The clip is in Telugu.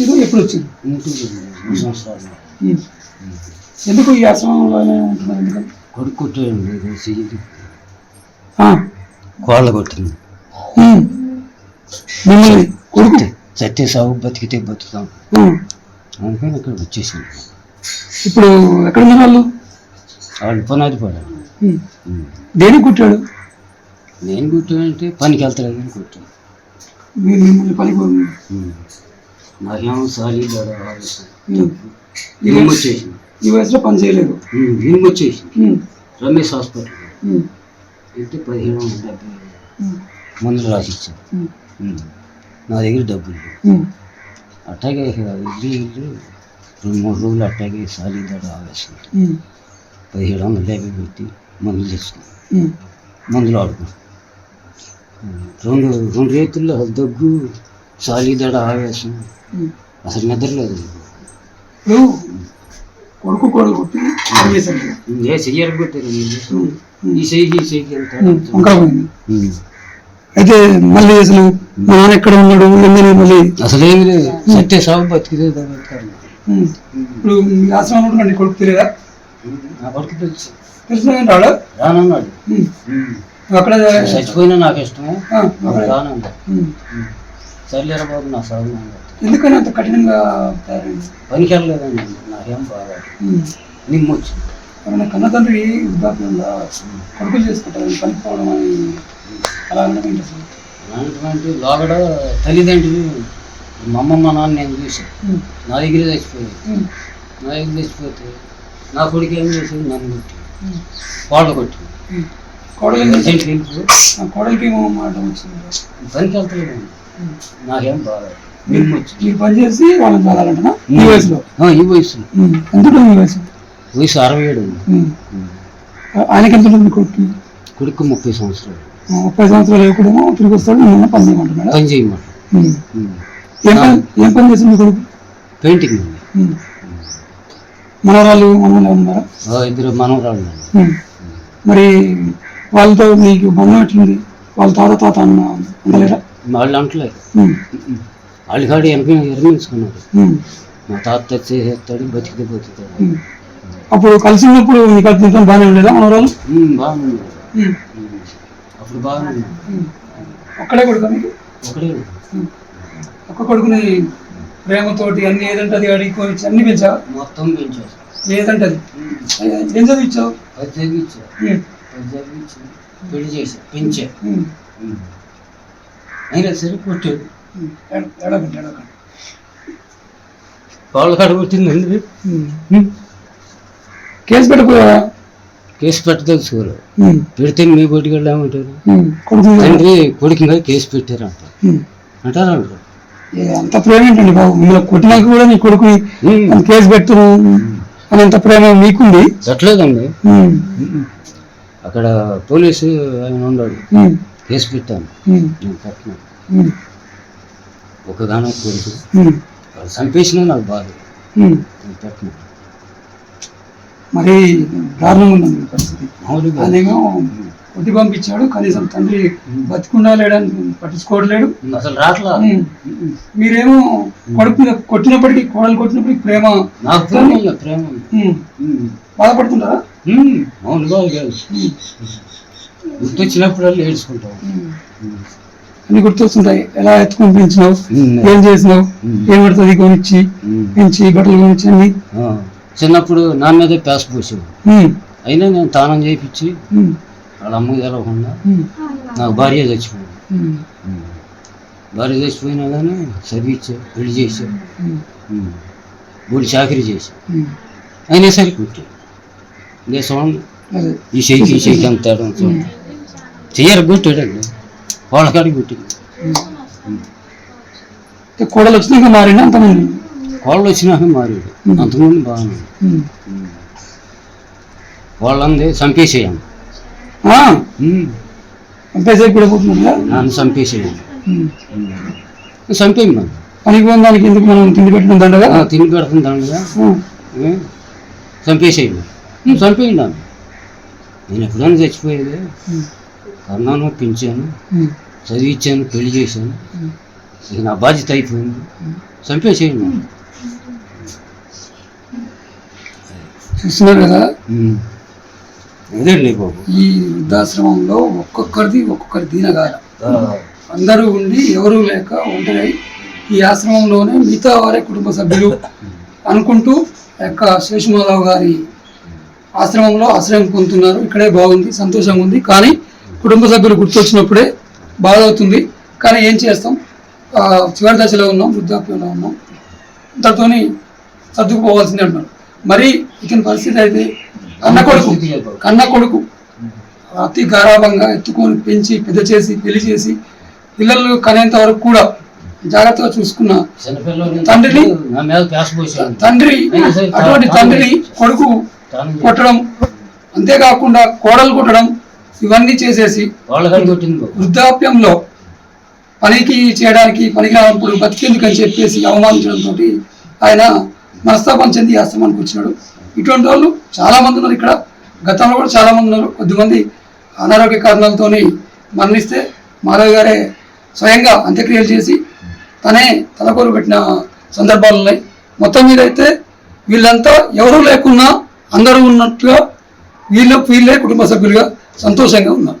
వచ్చిందో ఎప్పుడు వచ్చింది. ఎందుకు ఈ ఆశ్రమంలోనే ఉంటున్నారు? ఎందుకని కొడుకు కొట్టాడు కోళ్ళ కొట్టింది. మిమ్మల్ని కొడుకు? చట్టే సాగు బతికితే బతుకుతాం. ఉమ్. అనుకుని ఇక్కడ వచ్చేసింది ఇప్పుడు ఎక్కడ ఉన్నారు వాళ్ళు? వాళ్ళు పునాది ఉమ్. దేనికి కుట్టాడు? నేను కొట్టానంటే పనికి వెళ్తాడు అని కొట్టాను. మీరు మిమ్మల్ని పని నాకేమో సాలి వచ్చేసింది ఈ వయసులో పని చేయలేదు ఇనుము వచ్చేసింది. రమేష్ హాస్పిటల్. వెళ్తే పదిహేను వందల డెబ్బై. మందులు. ఉమ్. నా దగ్గర డబ్బులు. అట్టాగే వెళ్ళి వెళ్ళి రెండు మూడు రోజులు అట్టాగే సాలి దడ ఆవేశం. పదిహేడు వందల యాభై పెట్టి మందులు తెచ్చుకున్నాం. మందులు ఆడుకున్నాం రెండు రెండు రేతుల్లో దగ్గు సాలి దడ ఆవేశం. అసలు నిద్రలేదు ఇప్పుడు కొడుకు కోడలు కొట్టి. ఏ చెయ్యరు. ఉమ్. ఈ చెయ్యి ఈ చెయ్యి పోయింది అయితే మళ్ళీ అసలు మా నాన్న ఎక్కడ ఉన్నాడు? ఉందని మళ్ళీ. అసలు ఏమి లేదు. సత్తే సాగు బతికితే. ఇప్పుడు మీ ఆశ్రమంలో ఉంటున్నాడు కొడుకు తెలియదా? నా కొడుకు తెలుసు. తెలిసిన రాడా? రానన్నాడు. అక్కడ చచ్చిపోయినా నాకు ఇష్టమే. రానన్నాడు. సర్లేరా బాబు నా అన్నాడు. ఎందుకని అంత కఠినంగా తయారైంది? పనికి వెళ్ళలేదండి నాకేం బాగా. నిమ్మొచ్చు ఎవరైనా కన్న తండ్రి వృద్ధాప్యంలో కొడుకులు చేసుకుంటారు పనికి పోవడం అని అలా అనడం ఏంటి అసలు? అలాంటివంటి లోగడ తల్లిదండ్రులు మా అమ్మ మా నాన్న నేను చూసాను. నా దగ్గరే చచ్చిపోయాడు ఉమ్. నా దగ్గర చచ్చిపోతే నా కొడుకు ఏం చేసేది నన్ను కొట్టి. కోడలు వెళ్ళిపో ఆ కోడలికి మాట వచ్చింది? పనికి వెళ్తలేదు ఉమ్. నాకేం బాగా నిమ్మొచ్చు మీరు పని చేసి వాళ్ళని చదవాలంటున్నా ఈ వయసులో? ఈ వయసు ఉమ్. ఎంత ఉంటుంది ఈ వయసు? వయసు అరవై ఏడు. ఆయనకి ఎంత ఉంటుంది కొడుకు? కొడుకు ముప్పై సంవత్సరాలు. ముప్పై సంవత్సరాలు ఎప్పుడేమో తిరిగి వస్తాడు నిన్న పని చేయమంటున్నాడు పని చేయమాట ఉమ్. ఏం పని ఏం పని చేసింది కొడుకు? పెయింటింగ్. మనవరాలు మనవరాలు ఉన్నారా? ఇద్దరు. ఉమ్. మరి వాళ్ళతో మీకు బంధం ఎట్లుంది? వాళ్ళ తాత తాత అన్న ఉండలేరా వాళ్ళు అంటలేదు. వాళ్ళు కాడు వెనక విరమించుకున్నారు ఉమ్. మా తాత చేసేస్తాడు బతికితే బతుకుతాడు. అప్పుడు కలిసి ఉన్నప్పుడు మీకు అది బాగానే ఉండేదా బాగుంది. ఉమ్. ఉమ్, అప్పుడు ఉమ్. ఒక్కడే కొడుకా ఒకడే. ఒక్క కొడుకుని ప్రేమతోటి అన్ని ఏదంటే అది అడిగి అన్ని పెంచావా? మొత్తం పెంచేస్తాం ఏదంటే అది ఏం చదివించావు పది చదివించా ఉమ్. పది చదివించి పెళ్ళి చేసా పెంచా. అయినా సరే ఎడకండి వాళ్ళ కాడ కొట్టిందండి. కేసు పెట్టకపోయావా కేసు పెట్టదలుచుకోరు ఉమ్. పెడితే మీ బొడ్డుకి వెళ్ళామంటారు. కొడుకు తండ్రి కొడుకు మీద కేసు పెట్టారంట. ఉమ్. అంటారా అంటారు అంత ప్రేమ ఏంటండి బాబు? మిమ్మల్ని కొట్టినాక కూడా నీ కొడుకుని. అంత కేసు పెట్టు అని అంత ప్రేమ మీకుంది? పెట్టలేదండి. అక్కడ పోలీసు ఆయన ఉన్నాడు. కేసు పెట్టాను. నేను పెట్టను ఉమ్. ఒక గానో కొడుకు ఉమ్. వాళ్ళు చంపేసినా నాకు బాధ పెట్టను మరి దారుణంగా ఉంది పరిస్థితి ఆయనేమో కొట్టి పంపించాడు కనీసం తండ్రి బతికుండా లేడని పట్టించుకోవట్లేడు. అసలు రాట్లా. మీరేమో కొడుకు కొట్టినప్పటికీ కోడలు కొట్టినప్పటికీ ప్రేమ. నాకు ప్రేమ. బాధపడుతుంటారా. మామూలుగా. గుర్తొచ్చినప్పుడల్లా ఏడ్చుకుంటాం. అన్ని గుర్తొస్తుంటాయి ఎలా ఎత్తుకొని పెంచినావు. ఏం చేసినావు. ఏం పడుతుంది కొనిచ్చి. పెంచి బట్టలు కొనిచ్చి అన్ని చిన్నప్పుడు నా మీదే పేస పోసేవాడు అయినా నేను తానం చేయించి వాళ్ళ అమ్మకి తెలవకుండా నాకు భార్య చచ్చిపోయింది. భార్య చచ్చిపోయినా కానీ చదివించా పెళ్ళి చేసా గుడి చాకరీ చేసా. అయినా సరే కుట్టి ఇదే చూడండి ఈ చేయికి ఈ చేయికి అంత తేడా ఉంది చూడండి చెయ్యరు గుట్టాడండి వాళ్ళ కాడికి గుట్టింది అంటే కోడలు వచ్చినాక మారినా అంతమంది? వాళ్ళు వచ్చినాక మారాడు అంతకుముందు బాగానే. వాళ్ళంది చంపేసేయండి అంతేసేపు కూడా పోతున్నారా? నన్ను చంపేసేయండి. చంపేయండి మనం పనికి పోయిన దానికి ఎందుకు మనం తిండి పెట్టిన దండగా? తిని పెడుతుంది దానిగా ఆ, చంపేసేయండి చంపేయండి నేను ఎప్పుడైనా చచ్చిపోయేది. కన్నాను పెంచాను చదివించాను పెళ్ళి చేశాను. ఇక నా బాధ్యత అయిపోయింది. చంపేసేయండి. చూస్తున్నారు కదా? ఉం. అదేండి బాబు? ఈ వృద్ధాశ్రమంలో ఒక్కొక్కరిది ఒక్కొక్కరి దీనగాలం అందరూ ఉండి ఎవరూ లేక ఒంటరి ఈ ఆశ్రమంలోనే మిగతా వారే కుటుంబ సభ్యులు అనుకుంటూ యొక్క శేషమాధవ్ గారి ఆశ్రమంలో ఆశ్రయం పొందుతున్నారు. ఇక్కడే బాగుంది సంతోషంగా ఉంది. కానీ కుటుంబ సభ్యులు గుర్తొచ్చినప్పుడే బాధ అవుతుంది కానీ ఏం చేస్తాం? చివరి దశలో ఉన్నాం వృద్ధాప్యంలో ఉన్నాం. దాంతోని సర్దుకుపోవాల్సిందే అంటున్నారు. మరి ఇతని పరిస్థితి అయితే కన్న కొడుకు కన్న కొడుకు అతి గారాభంగా ఎత్తుకొని పెంచి పెద్ద చేసి పెళ్ళి చేసి పిల్లలు కనేంత వరకు కూడా జాగ్రత్తగా చూసుకున్న తండ్రిని? తండ్రి అటువంటి తండ్రిని కొడుకు కొట్టడం అంతేకాకుండా కోడలు కొట్టడం ఇవన్నీ చేసేసి వృద్ధాప్యంలో పనికి చేయడానికి పనికి రానప్పుడు బతికేందుకు అని చెప్పేసి అవమానించడంతో ఆయన మనస్తాపం చెంది ఆశ్రమానికి వచ్చినాడు. ఇటువంటి వాళ్ళు చాలా మంది ఉన్నారు ఇక్కడ. గతంలో కూడా చాలా మంది ఉన్నారు. కొద్దిమంది అనారోగ్య కారణాలతోని మరణిస్తే మాధవ్ గారే స్వయంగా అంత్యక్రియలు చేసి తనే తలకొరు పెట్టిన సందర్భాలు ఉన్నాయి. మొత్తం మీద అయితే వీళ్ళంతా ఎవరూ లేకున్నా అందరూ ఉన్నట్టుగా వీళ్ళు వీళ్ళే కుటుంబ సభ్యులుగా సంతోషంగా ఉన్నాను